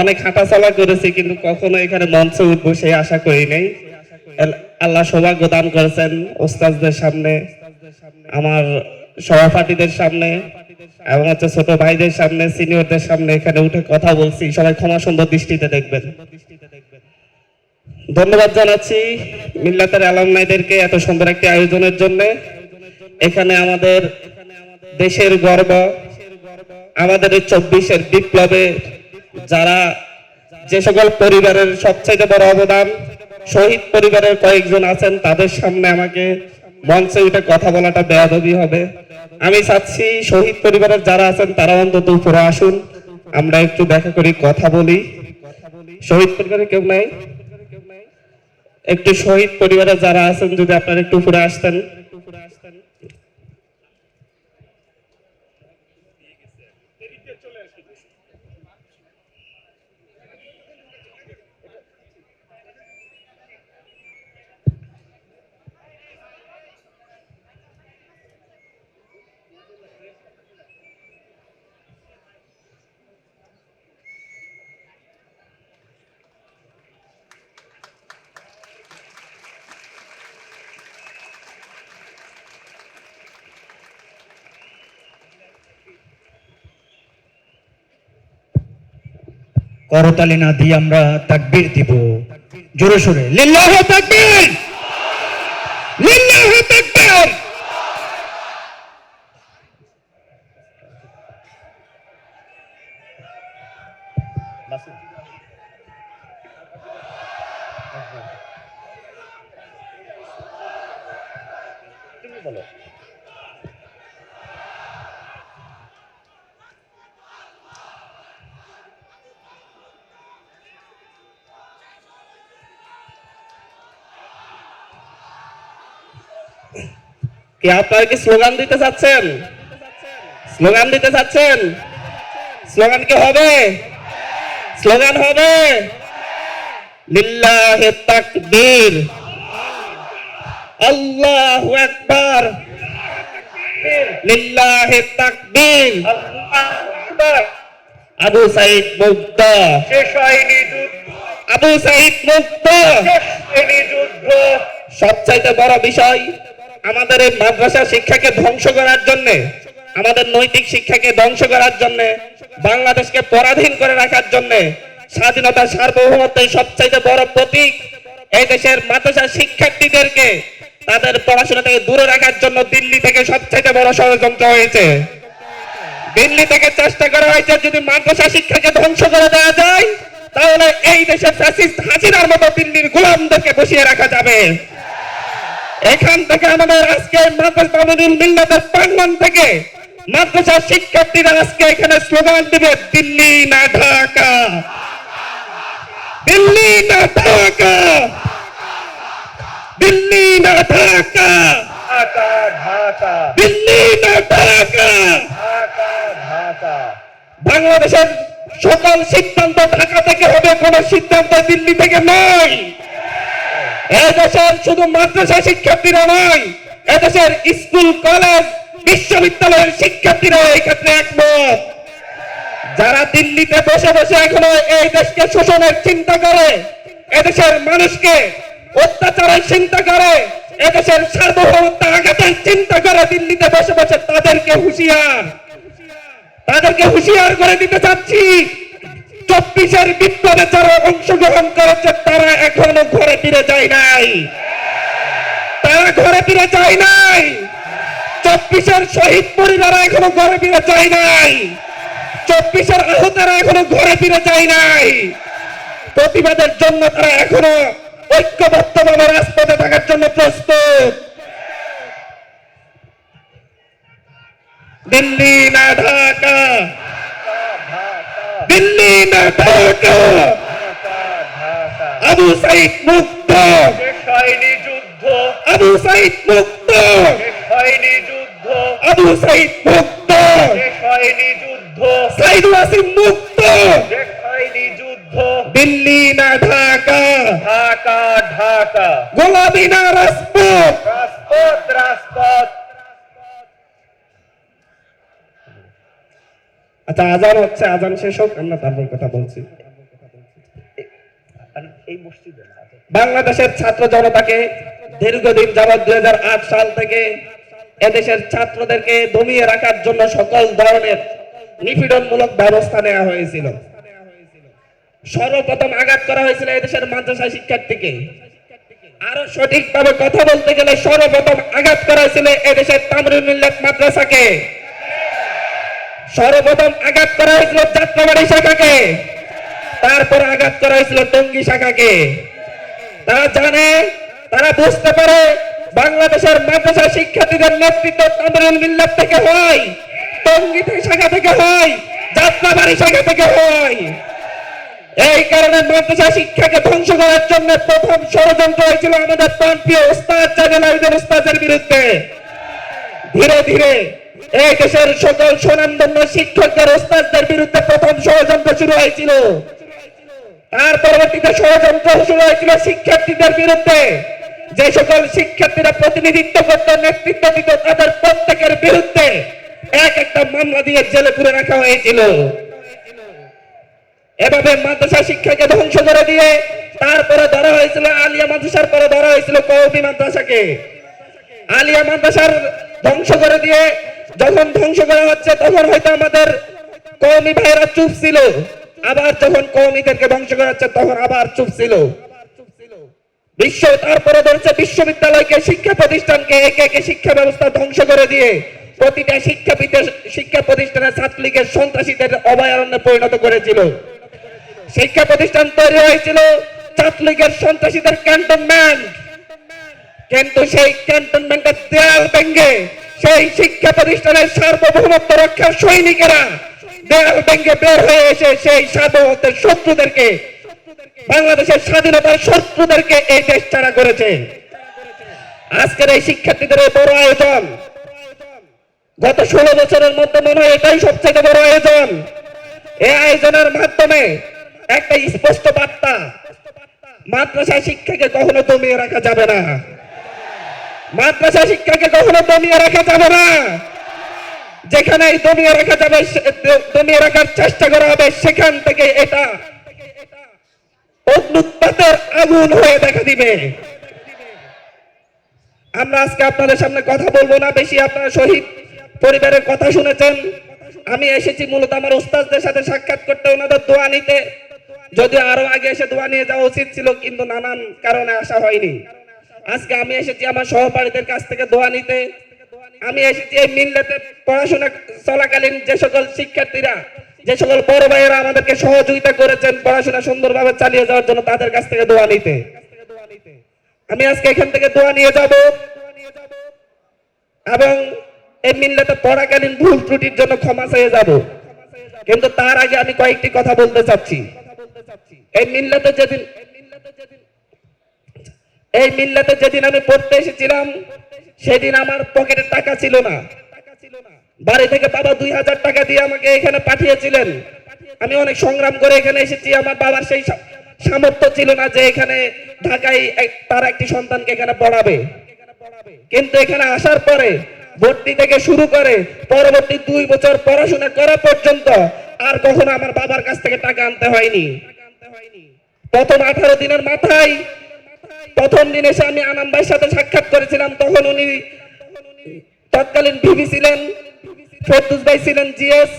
অনেক হাঁটা চলা করেছি, কিন্তু কখনো এখানে মঞ্চে উঠবো সেই আশা করি নাই। আল্লাহ সৌভাগ্য দান করেছেন ওস্তাদদের সামনে। আমার সহপাঠীদের সামনে এবং হচ্ছে ছোট ভাইদের সামনে সিনিয়রদের সামনে এখানে উঠে কথা বলছি। সবাই ক্ষমা সুন্দর দৃষ্টিতে দেখবেন। ধন্যবাদ জানাচ্ছি মিল্লাতের আলমনাইদেরকে এত সুন্দর একটি আয়োজনের জন্য। এখানে আমাদের দেশের গর্ব, আমাদের এই চব্বিশের বিপ্লবে যারা যে সকল পরিবারের সবচেয়ে বড় অবদান, শহীদ পরিবারের কয়েকজন আছেন, তাদের সামনে আমাকে মঞ্চে উঠে কথা বলাটা বেয়াদবি হবে। আমি চাচ্ছি শহীদ পরিবারের যারা আছেন, তারা অন্তত উপরে আসুন। আমরা একটু দেখা করি, কথা বলি। শহীদ পরিবারের কেউ নাই? একটু শহীদ পরিবারে যারা আছেন, যদি আপনারা একটু উপরে আসতেন। করতালি না দিয়ে আমরা তাকবীর দিব। জোরে সোরে লিল্লাহ তাকবীর! লিল্লাহ তাকবীর! কি আপনারা কি স্লোগান দিতে চাচ্ছেন স্লোগান দিতে চাচ্ছেন স্লোগান কি হবে? স্লোগান হবে? লিল্লাহে তাকবীর। আল্লাহু আকবার। লিল্লাহে তাকবীর। আবু সাইদ মুক্ত শেষ হয়নি আবু সাইদ মুক্ত শেষ হয়নি যুদ্ধ। সবচাইতে বড় বিষয় আমাদের এই মাদ্রাসা শিক্ষাকে ধ্বংস করার জন্য, আমাদের নৈতিক শিক্ষাকে ধ্বংস করার জন্য, বাংলাদেশকে পরাধীন করে রাখার জন্য স্বাধীনতা সার্বভৌমত্বের সবচাইতে বড় প্রতীক এই দেশের মাদ্রাসা শিক্ষার্থীদেরকে তাদের পড়াশোনা থেকে দূরে রাখার জন্য দিল্লি থেকে সবচাইতে বড় ষড়যন্ত্র হয়েছে। দিল্লি থেকে চেষ্টা করা হয়েছে যদি মাদ্রাসা শিক্ষাকে ধ্বংস করে দেওয়া যায়, তাহলে এই দেশের ফ্যাসিস্ট হাসিনার মতো দিল্লির গোলামদেরকে বসিয়ে রাখা যাবে। এখান থেকে আমাদের আজকে মাদ্রাসা মিল্লাতের প্রাঙ্গণ থেকে মাদ্রাসা শিক্ষার্থীরা আজকে এখানে স্লোগান দিবে, দিল্লি না ঢাকা। দিল্লি না ঢাকা। দিল্লি না ঢাকা। দিল্লি না ঢাকা। বাংলাদেশের সকল সিদ্ধান্ত ঢাকা থেকে হবে কোন সিদ্ধান্ত দিল্লি থেকে নয় এদেশের শুধু মাদ্রাসা শিক্ষার্থীরা নয়, এদেশের স্কুল, কলেজ, বিশ্ববিদ্যালয়ের শিক্ষার্থীরা এই ক্ষেত্রে একমত। যারা দিল্লিতে বসে বসে এখনও এই দেশকে শোষণের চিন্তা করে, এদেশের মানুষকে অত্যাচারের চিন্তা করে, এদেশের সার্বভৌমত্ব আঘাতের চিন্তা করে দিল্লিতে বসে বসে তাদেরকে হুঁশিয়ার। তাদেরকে হুঁশিয়ার করে দিতে চাচ্ছি। চব্বিশের বিপ্লবে যারা অংশগ্রহণ করেছে, তারা এখনও ঘরে ফিরে যায় নাই। তারা ঘরে ফিরে যায় নাই। চব্বিশের শহীদ পরিবারা এখনও ঘরে ফিরে যায় নাই। চব্বিশের আহতরা এখনও ঘরে ফিরে যায় নাই। প্রতিবাদের জন্য তারা এখনও ঐক্যবদ্ধভাবে রাজপথে থাকার জন্য প্রস্তুত। দিল্লি না ঢাকা। দিল্লি না ঢাকা ঢাকা আবু সাইদ মুক্ত হয়নি যুদ্ধ আবু সাইদ মুক্ত হয়নি যুদ্ধ আবু সাইদ মুক্ত হয়নি যুদ্ধ সাইদুল আসিম মুক্ত হয়নি যুদ্ধ দিল্লি না ঢাকা ঢাকা ঢাকা গোলামি না রাজপথ রাজপথ রাজপথ আচ্ছা আজান হচ্ছে, আজান শেষ হোক, আমরা তারপর কথা বলছি। বাংলাদেশের ছাত্র জনতাকে দীর্ঘদিন যাবৎ দুই সাল থেকে এদেশের ছাত্রদেরকে দমিয়ে রাখার জন্য সকল ধরনের নিপীড়নমূলক ব্যবস্থা নেওয়া হয়েছিল। সর্বপ্রথম আঘাত করা হয়েছিল এদেশের মাদ্রাসা শিক্ষার্থীকে। আরও সঠিকভাবে কথা বলতে গেলে সর্বপ্রথম আঘাত করা হয়েছিল এদেশের তামরুল মিল্লাত মাদ্রাসাকে। সর্বপ্রথম আঘাত করা হয়েছিল যাত্রাবাড়ি শাখাকে। তারপর আঘাত করা হয়েছিল টঙ্গী শাখাকে। তারা জানে, তারা বুঝতে পারে বাংলাদেশের মাদ্রাসা শিক্ষার্থীদের নেতৃত্ব তামরুল মিল্লাত থেকে হয়, টঙ্গী শাখা থেকে হয় যাত্রাবাড়ি শাখা থেকে হয়। এই কারণে মাদ্রাসা শিক্ষাকে ধ্বংস করার জন্য প্রথম ষড়যন্ত্র হয়েছিল আমাদের প্রান্তীয় ওস্তাদ আবেদন ওস্তাদের বিরুদ্ধে। ধীরে ধীরে এই দেশের সকল সুনামধন্য শিক্ষকদের, ওস্তাদদের বিরুদ্ধে প্রথম ষড়যন্ত্র শুরু হয়েছিল। তার পরবর্তীতে ষড়যন্ত্র শুরু হয়েছিল শিক্ষার্থীদের বিরুদ্ধে। যে সকল শিক্ষার্থীরা প্রতিনিধিত্ব করত, নেতৃত্ব দিত, তাদের প্রত্যেকের বিরুদ্ধে এক একটা মামলা দিয়ে জেলে পুরে রাখা হয়েছিল। এভাবে মাদ্রাসা শিক্ষাকে ধ্বংস করে দিয়ে তারপরে ধরা হয়েছিল, আলিয়া মাদ্রাসার পরে ধরা হয়েছিল কৌমি মাদ্রাসাকে। আলিয়া মাদ্রাসার ধ্বংস করে দিয়ে যখন ধ্বংস করা হচ্ছে, তখন হয়তো আমাদের কৌমি ভাইরা চুপ ছিল। আবার যখন কৌমিদেরকে ধ্বংস করা হচ্ছে, তখন আবার চুপ ছিল। বিশ্ব তারপরে ধরছে বিশ্ববিদ্যালয়কে, শিক্ষা প্রতিষ্ঠানকে, একে একে শিক্ষা ব্যবস্থা ধ্বংস করে দিয়ে প্রতিটা শিক্ষা শিক্ষা প্রতিষ্ঠানের ছাত্রলীগের সন্ত্রাসীদের অভয়ারণ্যে পরিণত করেছিল। শিক্ষা প্রতিষ্ঠান তৈরি হয়েছিল ছাত্রলীগের সন্ত্রাসীদের ক্যান্টনমেন্ট। কিন্তু সেই ক্যান্টনমেন্টের দেয়াল ভেঙ্গে সেই শিক্ষা প্রতিষ্ঠানের সার্বভৌমত্ব রক্ষার সৈনিকেরা দেয়াল ভেঙ্গে বের হয়ে এসে সেই সার্বভৌমত্বের শত্রুদেরকে, বাংলাদেশের স্বাধীনতার শত্রুদেরকে এই দেশ ছাড়া করেছে। আজকের এই শিক্ষার্থীদের এই বড় আয়োজন, গত ষোলো বছরের মধ্যে মনে হয় এটাই সবচেয়ে বড় আয়োজন। এই আয়োজনের মাধ্যমে একটা স্পষ্ট বার্তা মাদ্রাসা শিক্ষাকে কখনো দমিয়ে রাখা যাবে না। মাদ্রাসা শিক্ষাকে কখনো দমিয়ে রাখা যাবে না। যেখানে দমিয়ে রাখা যাবে দমিয়ে রাখার চেষ্টা করা হবে, সেখান থেকে এটা অগ্নুৎপাতের আগুন হয়ে দেখা দিবে। আমরা আজকে আপনাদের সামনে কথা বলব না, বেশি আপনারা শহীদ পরিবারের কথা শুনেছেন। আমি এসেছি মূলত আমার ওস্তাদদের সাথে সাক্ষাৎ করতে, ওনাদের দোয়া নিতে। যদিও আরও আগে এসে দোয়া নিয়ে যাওয়া উচিত ছিল, কিন্তু নানান কারণে আসা হয়নি। আজকে আমি এসেছি আমার সহপাঠীদের কাছ থেকে দোয়া নিতে। আমি এসেছি এই মিল্লাতে পড়াশোনা চলাকালীন যে সকল শিক্ষার্থীরা, যে সকল বড় ভাইয়েরা আমাদেরকে সহযোগিতা করেছেন পড়াশোনা সুন্দরভাবে চালিয়ে যাওয়ার জন্য তাদের কাছ থেকে দোয়া নিতে। আমি আজকে এখান থেকে দোয়া নিয়ে যাব। এবং এই মিল্লাতে পড়াকালীন ভুল ত্রুটির জন্য ক্ষমা চেয়ে যাব। কিন্তু তার আগে আমি কয়েকটি কথা বলতে চাচ্ছি। এই মিল্লাতে যেদিন এই মিল্লাতে যেদিন আমি পড়তে এসেছিলাম, সেদিন আমার পকেটে টাকা ছিল না। বাড়ি থেকে বাবা দুই হাজার টাকা দিয়ে আমাকে এখানে পাঠিয়েছিলেন। আমি অনেক সংগ্রাম করে এখানে এসেছি। আমার বাবার সেই সামর্থ্য ছিল না যে এখানে ঢাকায় তার একটি সন্তানকে এখানে পড়াবে। কিন্তু এখানে আসার পরে ভর্তি থেকে শুরু করে পরবর্তী দুই বছর পড়াশোনা করা পর্যন্ত আর কখনো আমার বাবার কাছ থেকে টাকা আনতে হয়নি। প্রথম আঠারো দিনের মাথায় প্রথম দিন এসে আমি আনাম ভাইয়ের সাথে সাক্ষাৎ করেছিলাম, তখন উনি তৎকালীন ভিভি ছিলেন, ফেরদুস ভাই ছিলেন, জিএস,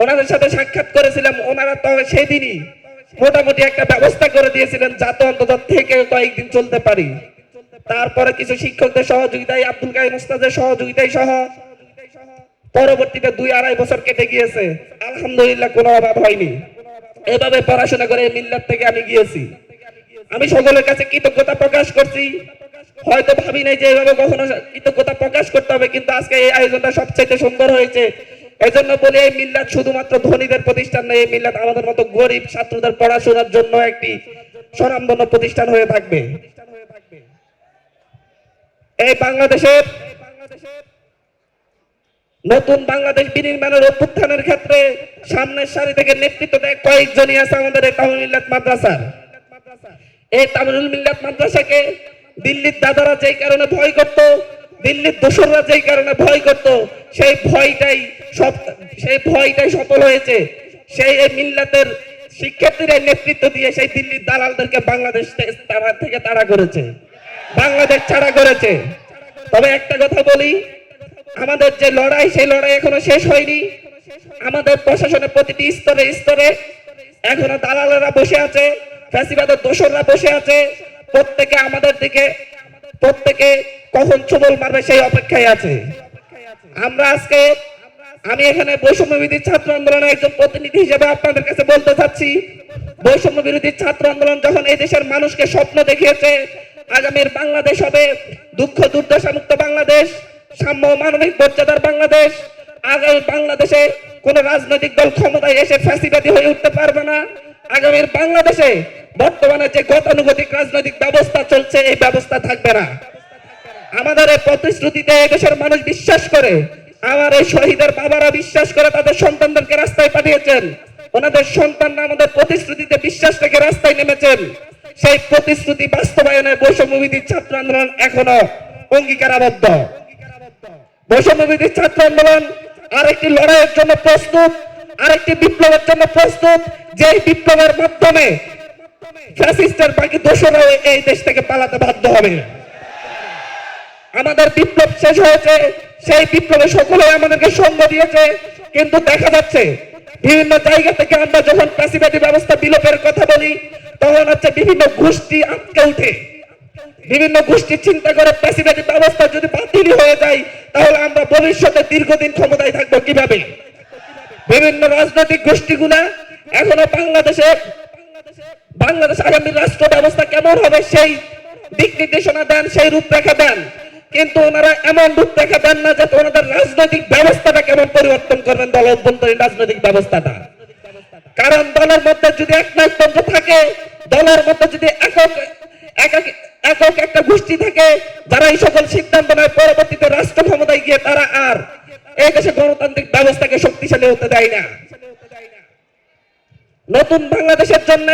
ওনাদের সাথে সাক্ষাৎ করেছিলাম, ওনারা তো সেদিনই মোটামুটি একটা ব্যবস্থা করে দিয়েছিলেন যাতে অন্তত থেকে কয়েকদিন চলতে পারি। তারপরে কিছু শিক্ষকদের সহযোগিতায়, আব্দুল কাইম ওস্তাদের সহযোগিতায় সহ পরবর্তীতে দুই আড়াই বছর কেটে গিয়েছে। আলহামদুলিল্লাহ কোনো অভাব হয়নি। এভাবে পড়াশোনা করে মিল্লাত থেকে আমি গিয়েছি। আমি সকলের কাছে কৃতজ্ঞতা প্রকাশ করছি। হয়তো ভাবি নাই যে এভাবে কখনো কৃতজ্ঞতা প্রকাশ করতে হবে, কিন্তু আজকে এই আয়োজনটা সবচাইতে সুন্দর হয়েছে। এই জন্য বলি, এই মিল্লাত শুধুমাত্র ধনীদের প্রতিষ্ঠান নয়, এই মিল্লাত আমাদের মতো গরিব ছাত্রদের পড়াশোনার জন্য একটি স্বনামধন্য প্রতিষ্ঠান হয়ে থাকবে। এই বাংলাদেশের নতুন বাংলাদেশ বিনির্মাণের অভ্যুত্থানের ক্ষেত্রে সামনের সারি থেকে নেতৃত্ব দেয় কয়েকজনই আছে আমাদের এই তামিল মিল্লাত মাদ্রাসার। এই তামিলুল মিল্লাত মাদ্রাসাকে দিল্লির দাদারা যেই কারণে ভয় করত, দিল্লির দোসররা যেই কারণে ভয় করত, সেই ভয়টাই সব সেই ভয়টাই সফল হয়েছে। সেই এই মিল্লাতের শিক্ষার্থীরা নেতৃত্ব দিয়ে সেই দিল্লির দালালদেরকে বাংলাদেশ তারা থেকে তাড়া করেছে। বাংলাদেশ ছাড়া করেছে। তবে একটা কথা বলি, আমাদের যে লড়াই, সেই লড়াই এখনও শেষ হয়নি। আমাদের প্রশাসনের প্রতিটি স্তরে স্তরে এখনও দালালেরা বসে আছে। ফ্যাসিবাদের দোসররা বসে আছে। প্রত্যেকে আমাদের দিকে, প্রত্যেকে কখন ছবল মারবে সেই অপেক্ষায় আছে। আমরা আজকে, আমি এখানে বৈষম্য বিরোধী ছাত্র আন্দোলনের একজন প্রতিনিধি হিসেবে আপনাদের কাছে বলতে চাচ্ছি, বৈষম্য বিরোধী ছাত্র আন্দোলন যখন এই দেশের মানুষকে স্বপ্ন দেখিয়েছে, আগামীর বাংলাদেশ হবে দুঃখ, দুর্দশা মুক্ত বাংলাদেশ, সাম্য মানবিক মর্যাদার বাংলাদেশ। আগামী বাংলাদেশে কোন রাজনৈতিক দল ক্ষমতায় এসে ফ্যাসিবাদী হয়ে উঠতে পারবে না। আগামীর বাংলাদেশে বর্তমানে যে গতানুগতিক রাজনৈতিক ব্যবস্থা চলছে, এই ব্যবস্থা থাকবে না। আমাদের এই প্রতিশ্রুতিতে দেশের মানুষ বিশ্বাস করে, আমার এই শহীদের বাবারা বিশ্বাস করে তাদের সন্তানদেরকে রাস্তায় পাঠিয়েছেন। ওনাদের সন্তানরা আমাদের প্রতিশ্রুতিতে বিশ্বাস রেখে রাস্তায় নেমেছেন। সেই প্রতিশ্রুতি বাস্তবায়নে বৈষম্যবিধি ছাত্র আন্দোলন এখনও অঙ্গীকারাবদ্ধ। বৈষম্যবিধি ছাত্র আন্দোলন আরেকটি লড়াইয়ের জন্য প্রস্তুত। আরেকটি বিপ্লবের জন্য প্রস্তুত, যেই বিপ্লবের মাধ্যমে ফ্যাসিস্টের বাকি দোষরাও এই দেশ থেকে পালাতে বাধ্য হবে। আমাদের বিপ্লব শেষ হয়েছে, সেই বিপ্লবে সকলে আমাদেরকে সঙ্গ দিয়েছে, কিন্তু দেখা যাচ্ছে বিভিন্ন জায়গা থেকে আমরা যখন প্যাসিবাদী ব্যবস্থা বিলোপের কথা বলি, তখন হচ্ছে বিভিন্ন গোষ্ঠী আটকে উঠে। বিভিন্ন গোষ্ঠী চিন্তা করে প্যাসিবাদী ব্যবস্থা যদি বাতিল হয়ে যায়, তাহলে আমরা ভবিষ্যতে দীর্ঘদিন ক্ষমতায় থাকব কীভাবে? বিভিন্ন রাজনৈতিক গোষ্ঠীগুলা এখনও বাংলাদেশে বাংলাদেশ আগামী রাষ্ট্র ব্যবস্থা কেমন হবে সেই দিক নির্দেশনা দেন, সেই রূপরেখা দেন। কিন্তু ওনারা এমন রূপরেখা দেন না যাতে ওনাদের রাজনৈতিক ব্যবস্থাটা কেমন পরিবর্তন করবেন দল অভ্যন্তরীণ রাজনৈতিক ব্যবস্থাটা। কারণ দলের মধ্যে যদি একনায়কতন্ত্র থাকে, দলের মধ্যে যদি একক একক একটা গোষ্ঠী থাকে যারা এই সকল সিদ্ধান্ত নেয় পরবর্তীতে রাষ্ট্র ক্ষমতায় গিয়ে তারা আর এই দেশে গণতান্ত্রিক ব্যবস্থাকে দেয় না। নতুন বাংলাদেশের জন্য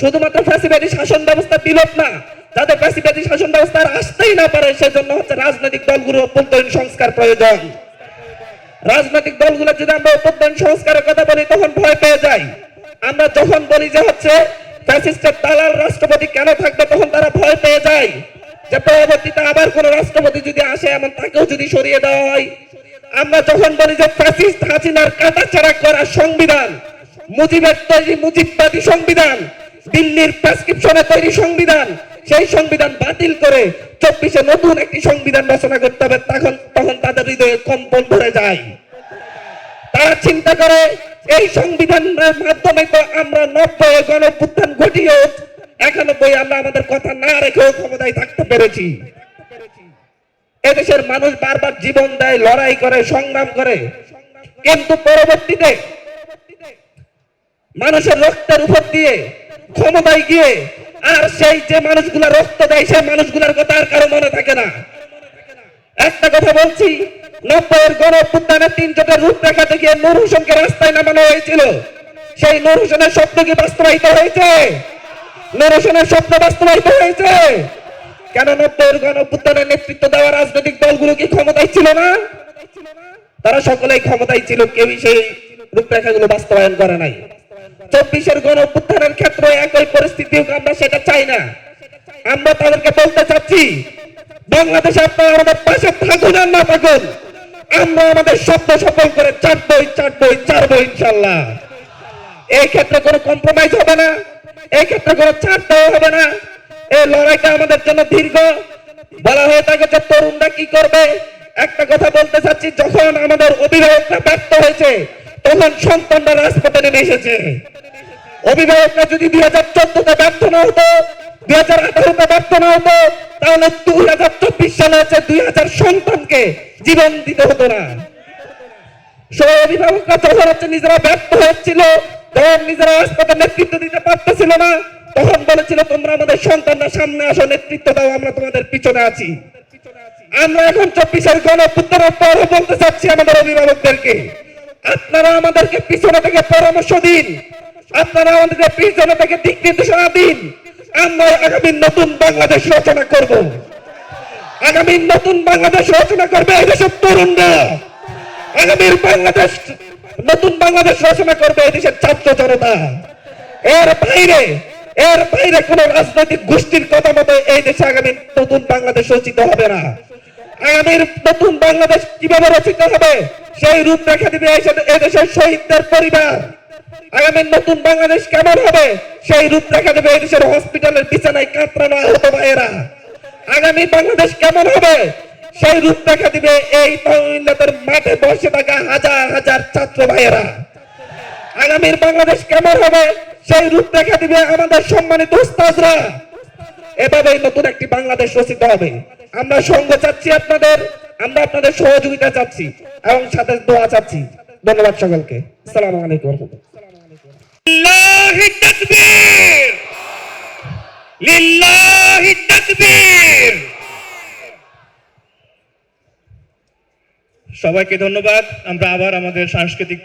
শুধুমাত্র ফ্যাসিবাদী শাসন ব্যবস্থা বিলোপ না, যাতে ফ্যাসিবাদী শাসন ব্যবস্থা আসতেই না পারে, সেজন্য হচ্ছে রাজনৈতিক দলগুলো অভ্যন্তরীণ সংস্কার প্রয়োজন। রাজনৈতিক দলগুলো যদি আমরা অভ্যন্তরীণ সংস্কারের কথা বলি, তখন ভয় পেয়ে যাই। আমরা যখন বলি যে হচ্ছে ফ্যাসিস্টের দালাল রাষ্ট্রপতি কেন থাকবে, তখন তারা ভয় পেয়ে যায়। যে পরবর্তীতে আবার কোন রাষ্ট্রপতি যদি আসে, এমন তাকেও যদি সরিয়ে দেওয়া হয় আমরা যখন বলি যে ফ্যাসিস্ট হাসিনার কাটাছাড়া করা সংবিধান, মুজিবের তৈরি মুজিববাদী সংবিধান, দিল্লির প্রেসক্রিপশনে তৈরি সংবিধান, সেই সংবিধান বাতিল করে চব্বিশে নতুন একটি সংবিধান রচনা করতে হবে, তখন তখন তাদের হৃদয়ে কম্পন ধরে যায়। তারা চিন্তা করে, এই সংবিধানের মাধ্যমে তো আমরা নব্বই গণ অভ্যুত্থান ঘটিয়ে একানব্বই আমরা আমাদের কথা না রেখেও ক্ষমতায় থাকতে পেরেছি। এদেশের মানুষ বারবার জীবন দেয়, লড়াই করে, সংগ্রাম করে। কিন্তু পরবর্তীতে মানুষের রক্তের উপর দিয়ে ক্ষমতায় গিয়ে আর সেই যে মানুষগুলা রক্ত দেয়, সেই মানুষগুলার কথা আর কারও মনে থাকে না। একটা কথা বলছি, নব্বইয়ের গণ তিন জোটের রূপরেখা দেখিয়ে নূর হোসেনকে রাস্তায় নামানো হয়েছিল। সেই নূর হোসেনের স্বপ্ন কি বাস্তবায়িত হয়েছে? নূর হোসেনের স্বপ্ন বাস্তবায়িত হয়েছে? কেন নব্বইয়ের গণ অভ্যুত্থানের নেতৃত্ব দেওয়া রাজনৈতিক দলগুলো ক্ষমতায় ছিল না? তারা সকলেই ক্ষমতায় ছিল, কেউই সেই রূপরেখাগুলো বাস্তবায়ন করে নাই। চব্বিশের গণ অভ্যুত্থানের ক্ষেত্রে একই পরিস্থিতি আমরা সেটা চাই না। আমরা তাদেরকে বলতে চাচ্ছি, বাংলাদেশে আপনারা আমাদের পাশে থাকুন আর না থাকুন। আমরা আমাদের স্বপ্ন সফল করে চারবই চারবই চারবো ইনশাল্লাহ। এই ক্ষেত্রে কোনো কম্প্রোমাইজ হবে না, এই ক্ষেত্রে কোনো ছাড় দেওয়া হবে না। এই লড়াইটা আমাদের জন্য দীর্ঘ। বলা হয়ে থাকে যে তরুণরা কি করবে? একটা কথা বলতে চাচ্ছি, যখন আমাদের অভিভাবকরা ব্যর্থ হয়েছে, তখন সন্তানরা রাজপথে নেমে এসেছে। অভিভাবকরা যদি দুই হাজার চোদ্দতে ব্যর্থ না হতো, দুই হাজার আঠারোতে ব্যর্থ না হতো, তাহলে দুই হাজার চব্বিশ সালে হচ্ছে দুই হাজার সন্তানকে জীবন দিতে হতো না। সব অভিভাবকরা যখন হচ্ছে নিজেরা ব্যর্থ হচ্ছিল তখন নিজেরা হাসপাতাল নেতৃত্ব দিতে পারতেছিল না। তখন বলেছিল, তোমরা আমাদের সন্তানরা সামনে আসো, নেতৃত্ব দাও, আমরা তোমাদের পিছনে আছি। আমরা এখন চব্বিশের গণ অভ্যুত্থানের পরও বলতে চাচ্ছি আমাদের অভিভাবকদেরকে, আপনারা আমাদেরকে পিছনে থেকে পরামর্শ দিন, আপনারা আমাদেরকে পিছনে থেকে দিক নির্দেশনা দিন, আমরা আগামী নতুন বাংলাদেশ রচনা করব। আগামী নতুন বাংলাদেশ রচনা করবে এই দেশের তরুণরা। আগামীর বাংলাদেশ, নতুন বাংলাদেশ রচনা করবে এই দেশের ছাত্র জনতা। এর বাইরে এর বাইরে কোন রাজনৈতিক গোষ্ঠীর কথা মতো এই দেশে আগামী নতুন বাংলাদেশ রচিত হবে না। আগামীর নতুন বাংলাদেশ কীভাবে রচিত হবে, সেই রূপরেখা দিবে এই দেশের শহীদদের পরিবার। আগামী নতুন বাংলাদেশ কেমন হবে, সেই রূপরেখা দেবে এই দেশের হসপিটালের বিছানায় কাতরানো আহত ভাইয়েরা। আগামী বাংলাদেশ কেমন হবে, সেই রূপরেখা দিবে এই মহিলাদের মাঠে বসে থাকা হাজার হাজার ছাত্র ভাইয়েরা। আগামীর বাংলাদেশ কেমন হবে সেই রূপরেখা দিবে আমাদের সম্মানিত উস্তাদরা। এভাবেই নতুন একটি বাংলাদেশ রচিত হবে। আমরা সঙ্গ চাচ্ছি আপনাদের আমরা আপনাদের সহযোগিতা চাচ্ছি এবং সাথে দোয়া চাচ্ছি। ধন্যবাদ সকলকে। আসসালামু আলাইকুম লিল্লাহি তাকবীর। লিল্লাহি তাকবীর। সবাইকে ধন্যবাদ। আমরা আবার আমাদের সাংস্কৃতিক